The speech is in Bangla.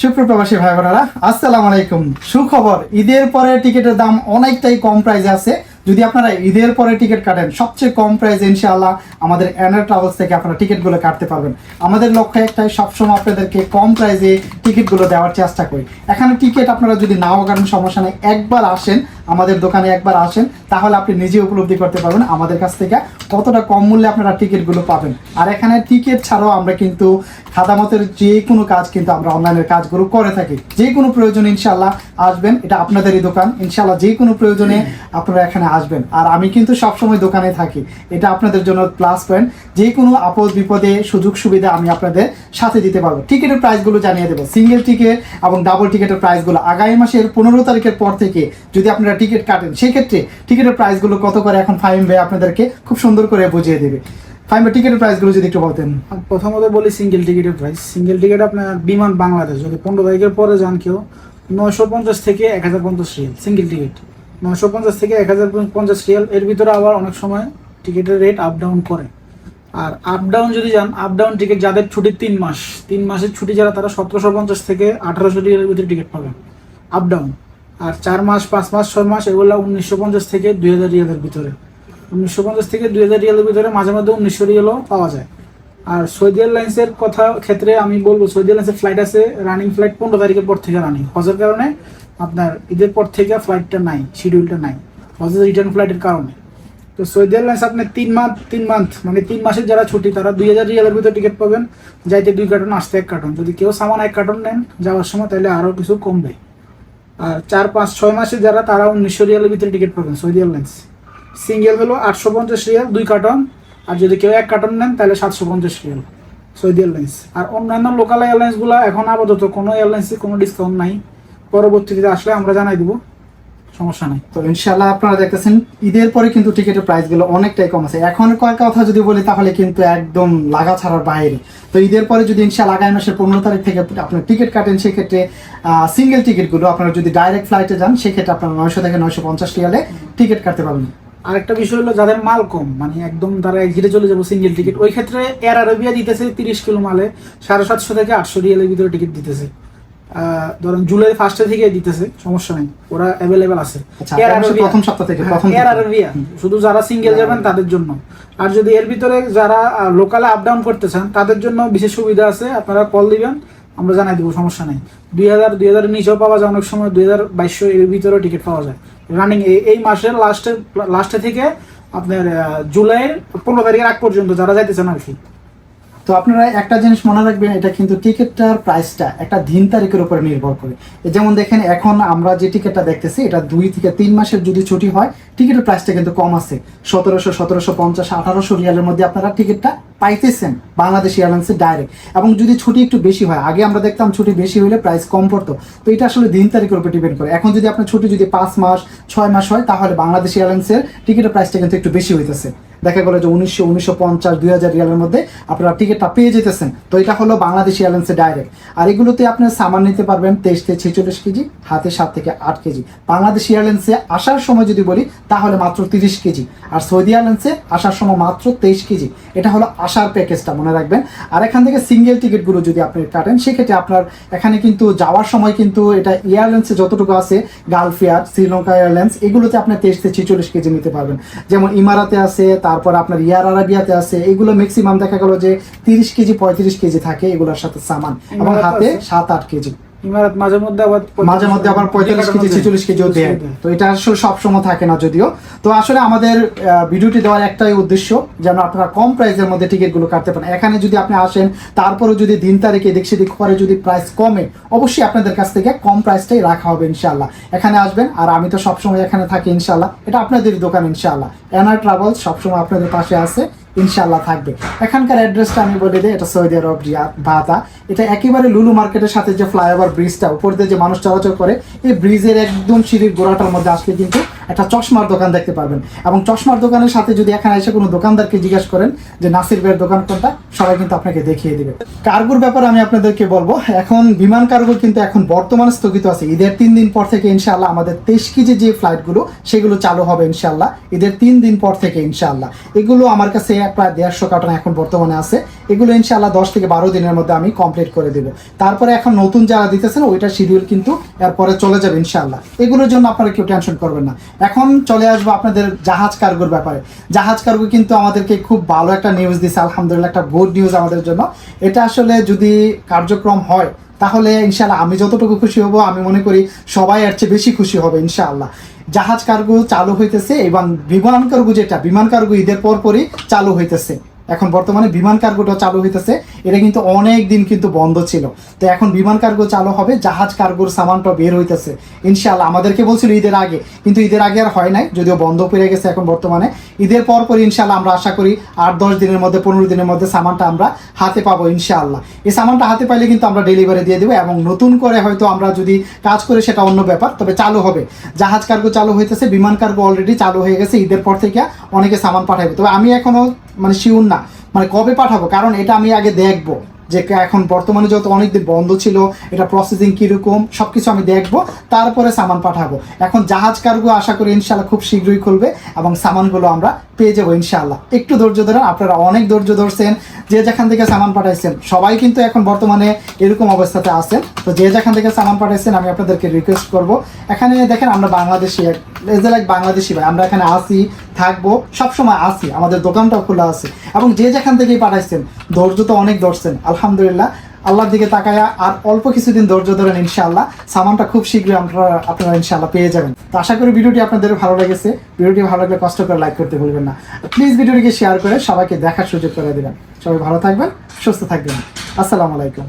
সুপ্রপ্রবাসী ভাই বোনেরা আসসালামু আলাইকুম। সুখবর, ঈদের পরে টিকিটের দাম অনেকটাই কম প্রাইজে আছে। যদি আপনারা ঈদের পরে টিকিট কাটেন, সবচেয়ে কম প্রাইস ইনশাআল্লাহ আমাদের এনার ট্রাভেলস থেকে আপনারা টিকিটগুলো কাটতে পারবেন। আমাদের লক্ষ্য একটাই, সবসময় আপনাদেরকে কম প্রাইসে টিকিটগুলো দেওয়ার চেষ্টা করি। এখানে টিকিট আপনারা যদি নাও কাটেন সমস্যা নেই, একবার আসেন আমাদের দোকানে একবার আসেন, তাহলে আপনি নিজে উপলব্ধি করতে পারবেন আমাদের কাছ থেকে কতটা কম মূল্যে আপনারা টিকিটগুলো পাবেন। আর এখানে টিকিট ছাড়াও আমরা কিন্তু খাদামতের যে কোনো কাজ কিন্তু আমরা অনলাইনের কাজগুলো করে থাকি। যে কোনো প্রয়োজনে ইনশাল্লাহ আসবেন, এটা আপনাদেরই দোকান। ইনশাল্লাহ যে কোনো প্রয়োজনে আপনারা এখানে আসবেন। আর আমি কিন্তু সবসময় দোকানে থাকি, এটা আপনাদের জন্য প্লাস পয়েন্ট যে কোনো আপদ বিপদে, সুযোগ সুবিধা আমি আপনাদের সাথে দিতে পারব। টিকিটের প্রাইসগুলো জানিয়ে দেবো। সিঙ্গেল টিকিট এবং ডাবল টিকিটের প্রাইসগুলো আগামী মাসের পনেরো তারিখের পর থেকে যদি আপনারা টিকিট কাটেন। সেক্ষেত্রে টিকিটের প্রাইসগুলো কত করে এখন ফাইম ভাই আপনাদেরকে খুব সুন্দর করে বুঝিয়ে দেবে। ফাইম ভাই টিকিটের প্রাইসগুলো যদি একটু বলতেন। প্রথমত বলি সিঙ্গেল টিকিটের প্রাইস সিঙ্গেল টিকিট আপনার বিমান বাংলাদেশ, যদি পনেরো তারিখের পরে যান কেউ, নয়শো পঞ্চাশ থেকে এক হাজার পঞ্চাশ রিয়াল সিঙ্গেল টিকিট নয়শো পঞ্চাশ থেকে এক হাজার পঞ্চাশ রিয়াল, এর ভিতরে আবার অনেক সময় টিকিটের রেট আপ ডাউন করে। আর আপ ডাউন যদি যান আপ ডাউন টিকিট যাদের ছুটি তিন মাস, তিন মাসের ছুটি যারা, তারা সতেরোশো পঞ্চাশ থেকে আঠারোশো রিয়ালের ভিতরে টিকিট পাবেন। আপ ডাউন আর চার মাস, পাঁচ মাস, ছয় মাস, এগুলো উনিশশো পঞ্চাশ থেকে দুই হাজার রিয়ালের ভিতরে। উনিশশো পঞ্চাশ থেকে দুই হাজার রিয়ালের ভিতরে মাঝে মধ্যে উনিশশো রিয়ালও পাওয়া যায়। আর সৌদি এয়ারলাইন্সের কথা ক্ষেত্রে আমি বলব, সৌদি এয়ারলাইন্সের ফ্লাইট আছে রানিং ফ্লাইট পনেরো তারিখের পর থেকে রানিং হজের কারণে আপনার ঈদের পর থেকে ফ্লাইটটা নাই শিডিউলটা নাই। হজের রিটার্ন ফ্লাইটের কারণে। তো সৌদি এয়ারলাইন্স আপনার তিন মান্থ তিন মান্থ মানে তিন মাসের যারা ছুটি, তারা দুই হাজার রিয়ালের ভিতরে টিকিট পাবেন। যাইতে দুই কার্টন আসতে এক কার্টন যদি কেউ সামান এক কার্টন নেন যাওয়ার সময়, তাহলে আরও কিছু কমবে। আর চার, পাঁচ, ছয় মাসে যারা, তারা উনিশশো রিয়ালের ভিতরে টিকিট পাবেন সৌদি এয়ারলাইন্স। সিঙ্গেল হলো আটশো পঞ্চাশ রিয়াল, দুই কার্টন আর যদি কেউ এক কার্টন নেন, তাহলে সাতশো পঞ্চাশ রিয়াল, সৌদি এয়ারলাইন্স। আর অন্যান্য লোকাল এয়ারলাইন্সগুলো এখন আপাতত কোনো এয়ারলাইন্সে কোনো ডিসকাউন্ট নাই। পরবর্তীতে আসলে আমরা জানাই দিব। সমস্যা নাই। তো ইনশাল্লাহ আপনারা দেখতেছেন, ঈদের পরে কিন্তু টিকিটের প্রাইসগুলো অনেকটাই কম আছে। এখন কয়েক কথা যদি বলি, তাহলে কিন্তু একদম লাগা ছাড়ার বাইরে। তো ঈদের পরে যদি ইনশাল্লাহ আগামী মাসের পনেরো তারিখ থেকে আপনার টিকিট কাটেন, সেক্ষেত্রে সিঙ্গেল টিকিটগুলো আপনারা যদি ডাইরেক্ট ফ্লাইটে যান, সেক্ষেত্রে আপনারা নয়শো থেকে নয়শো পঞ্চাশ রিয়ালে টিকিট কাটতে পারবেন। আরেকটা বিষয় হলো, যাদের মাল কম মানে একদম তারা ঘিরে চলে যাব সিঙ্গেল টিকিট ওই ক্ষেত্রে এয়ার আরবিয়া দিতেছে তিরিশ কিলো মালে, সাড়ে সাতশো থেকে আটশো রিয়ালের ভিতরে টিকিট দিতেছে। ধরেন জুলাই ফার্স্টে থেকে দিতেছে সমস্যা নেই। ওরা অ্যাভেলেবেল আছে। আচ্ছা, প্রথম সপ্তাহ থেকে, হ্যাঁ, প্রথম থেকে। Arabia, শুধু যারা সিঙ্গেল যাবেন তাদের জন্য। আর যদি এর ভিতরে যারা লোকালে আপ ডাউন করতে চান তাদের জন্য বিশেষ সুবিধা আছে আপনারা কল দিবেন আমরা জানাই দিব সমস্যা নেই। দুই হাজার দুই হাজার নিচেও পাওয়া যায় অনেক সময় দুই হাজার বাইশশো এর ভিতরেও টিকিট পাওয়া যায়। রানিং এই মাসের লাস্টে লাস্টে থেকে আপনার জুলাইয়ের পনেরো তারিখের আগ পর্যন্ত যারা যাইতেছেন আর কি। তো আপনারা একটা জিনিস মনে রাখবেন, এটা কিন্তু টিকিটটার প্রাইসটা একটা দিন তারিখের উপরে নির্ভর করে। যেমন দেখেন, এখন আমরা যে টিকিটটা দেখতেছি, এটা দুই থেকে তিন মাসের যদি ছুটি হয়, টিকিটের প্রাইসটা কিন্তু কম আছে। সতেরোশো সতেরোশো পঞ্চাশ, আঠারোশো রিয়ালের মধ্যে আপনারা টিকিটটা পাইতেছেন, বাংলাদেশ এয়ারলাইন্সে ডাইরেক্ট এবং যদি ছুটি একটু বেশি হয়, আগে আমরা দেখতাম ছুটি বেশি হলে প্রাইস কম পড়তো। তো এটা আসলে দিন তারিখের উপর ডিপেন্ড করে। এখন যদি আপনার ছুটি যদি পাঁচ মাস, ছয় মাস হয়, তাহলে বাংলাদেশ এয়ারলাইন্সের টিকিটের প্রাইসটা কিন্তু একটু বেশি হইতেছে। দেখা গেলো যে উনিশশো উনিশশো পঞ্চাশ, দুই হাজার রিয়ালের মধ্যে আপনারা টিকিটটা পেয়ে যেতেছেন। তো এটা হলো বাংলাদেশ এয়ারলাইন্সে ডাইরেক্ট আর এগুলোতে আপনি সামান নিতে পারবেন তেইশ থেকে ছেচল্লিশ কেজি, হাতে সাত থেকে আট কেজি। বাংলাদেশ এয়ারলাইন্সে আসার সময় যদি বলি, তাহলে মাত্র তিরিশ কেজি। আর সৌদি এয়ারলাইন্সে আসার সময় মাত্র তেইশ কেজি। এটা হলো আসার প্যাকেজটা মনে রাখবেন। আর এখান থেকে সিঙ্গেল টিকিটগুলো যদি আপনি কাটেন, সেক্ষেত্রে আপনার এখানে কিন্তু যাওয়ার সময় কিন্তু এটা এয়ারলাইন্সে যতটুকু আছে গালফ এয়ার শ্রীলঙ্কা এয়ারলাইন্স এগুলোতে আপনার তেইশ থেকে ছেচল্লিশ কেজি নিতে পারবেন। যেমন ইমারাতে আছে তারপর আপনার ইয়ার আরাবিয়াতে আছে এগুলো ম্যাক্সিমাম দেখা গেল যে তিরিশ কেজি পঁয়ত্রিশ কেজি থাকে এগুলোর সাথে সামান। এবং হাতে সাত আট কেজি। ইমারাত মাঝে মধ্যে আবার মাঝে মধ্যে আবার পঁয়তাল্লিশ কেজি ছেচল্লিশ কেজিও দেয়। তো এটা আসলে সবসময় থাকে না যদিও। তো আসলে আমাদের ভিডিওটি দেওয়ার একটাই উদ্দেশ্য যেন আপনারা কম প্রাইসের মধ্যে টিকিটগুলো কাটতে পারেন। এখানে যদি আপনি আসেন তারপরে যদি দিন তারিখে এদিক সেদিক করে যদি প্রাইস কমে অবশ্যই আপনাদের কাছ থেকে কম প্রাইসটাই রাখা হবে ইনশাল্লাহ এখানে আসবেন আর আমি তো সবসময় এখানে থাকি ইনশাল্লাহ এটা আপনাদের দোকান ইনশাল্লাহ এনআর ট্রাভেলস সবসময় আপনাদের পাশে আছে। ইনশাল্লাহ থাকবে। এখানকার অ্যাড্রেসটা আমি বলে দিই, এটা সৌদি আরব ভাতা। এটা একেবারে লুলু মার্কেটের সাথে যে ফ্লাইওভার ব্রিজটা উপর দিয়ে যে মানুষ চলাচল করে, এই ব্রিজের একদম সিঁড়ির গোড়াটার মধ্যে আসলে কিন্তু একটা চশমার দোকান দেখতে পারবেন। এবং চশমার দোকানের সাথে যদি এখানে এসে কোনো দোকানদারকে জিজ্ঞাসা করেন যে নাসির ভাইয়ের দোকান কোনটা সবাই কিন্তু আপনাকে দেখিয়ে দিবে। কার্গোর ব্যাপারে আমি আপনাদেরকে বলব, এখন বিমান কার্গো কিন্তু এখন বর্তমানে স্থগিত আছে। ঈদের তিন দিন পর থেকে ইনশাআল্লাহ আমাদের তেইশ কেজি যে ফ্লাইটগুলো, সেগুলো চালু হবে ইনশাআল্লাহ। ঈদের তিন দিন পর থেকে ইনশাআল্লাহ। এগুলো আমার কাছে প্রায় দেড়শো কার্টন এখন বর্তমানে আছে। এগুলো ইনশাআল্লাহ দশ থেকে বারো দিনের মধ্যে আমি কমপ্লিট করে দেবো। তারপরে এখন নতুন যারা দিতেছেন ওইটা শিডিউল কিন্তু এরপরে চলে যাবে ইনশাআল্লাহ। এগুলোর জন্য আপনারা কেউ টেনশন করবেন না। এখন চলে আসব আপনাদের জাহাজ কার্গোর ব্যাপারে। জাহাজ কার্গো কিন্তু আমাদেরকে খুব ভালো একটা নিউজ দিছে, আলহামদুলিল্লাহ একটা গুড নিউজ আমাদের জন্য। এটা আসলে যদি কার্যক্রম হয়, তাহলে ইনশাল্লাহ আমি যতটুকু খুশি হব, আমি মনে করি সবাই এর চেয়ে বেশি খুশি হবে ইনশাআল্লাহ। জাহাজ কার্গো চালু হইতেছে এবং বিমান কার্গো যেটা, বিমান কার্গো ঈদের পরপরই চালু হইতেছে। এখন বর্তমানে বিমান কার্গোটা চালু হইতেছে। এটা কিন্তু অনেক দিন কিন্তু বন্ধ ছিল। তো এখন বিমান কার্গো চালু হবে, জাহাজ কার্গোর সামানটা বের হইতেছে। ইনশাআল্লাহ, আমাদেরকে বলছিল ঈদের আগে, কিন্তু ঈদের আগে আর হয় নাই, যদিও বন্ধ পেরে গেছে এখন বর্তমানে। ঈদের পর পর ইনশাআল্লাহ আমরা আশা করি আট দশ দিনের মধ্যে, পনেরো দিনের মধ্যে সামানটা আমরা হাতে পাবো ইনশাআল্লাহ। এই সামানটা হাতে পাইলে কিন্তু আমরা ডেলিভারি দিয়ে দেবো এবং নতুন করে হয়তো আমরা যদি কাজ করে সেটা অন্য ব্যাপার, তবে চালু হবে। জাহাজ কার্গো চালু হইতেছে, বিমান কার্গো অলরেডি চালু হয়ে গেছে, ঈদের পর থেকে অনেকে সামান পাঠাবে তবে আমি এখনও মানে শিওর না। মানে কবে পাঠাবো? কারণ এটা আমি আগে দেখব। যে এখন বর্তমানে যত অনেকদিন বন্ধ ছিল, এটা প্রসেসিং কীরকম, সবকিছু আমি দেখব, তারপরে সামান পাঠাবো। এখন জাহাজ কার্গো আশা করি ইনশাল্লাহ খুব শীঘ্রই খুলবে এবং সামানগুলো আমরা পেয়ে যাব ইনশাল্লাহ একটু ধৈর্য ধরেন, আপনারা অনেক ধৈর্য ধরছেন। যে যেখান থেকে সামান পাঠাইছেন, সবাই কিন্তু এখন বর্তমানে এরকম অবস্থাতে আছেন। তো যে যেখান থেকে সামান পাঠাইছেন, আমি আপনাদেরকে রিকোয়েস্ট করব। এখানে দেখেন আমরা বাংলাদেশি এজ লাইক বাংলাদেশি ভাই, আমরা এখানে আসি থাকব, সবসময় আসি আমাদের দোকানটাও খোলা আছে। এবং যে যেখান থেকেই পাঠাইছেন, ধৈর্য তো অনেক ধরছেন, আলহামদুলিল্লাহ। আল্লাহর দিকে তাকায়া আর অল্প কিছুদিন ধৈর্য ধরেন ইনশাআল্লাহ। সামানটা খুব শীঘ্রই আপনারা আপনারা ইনশাআল্লাহ পেয়ে যাবেন। তো আশা করি ভিডিওটি আপনাদের ভালো লেগেছে। ভিডিওটি ভালো লাগলে কষ্ট করে লাইক করতে ভুলবেন না। প্লিজ ভিডিওটিকে শেয়ার করে সবাইকে দেখার সুযোগ করে দেবেন। সবাই ভালো থাকবেন, সুস্থ থাকবেন। আসসালামু আলাইকুম।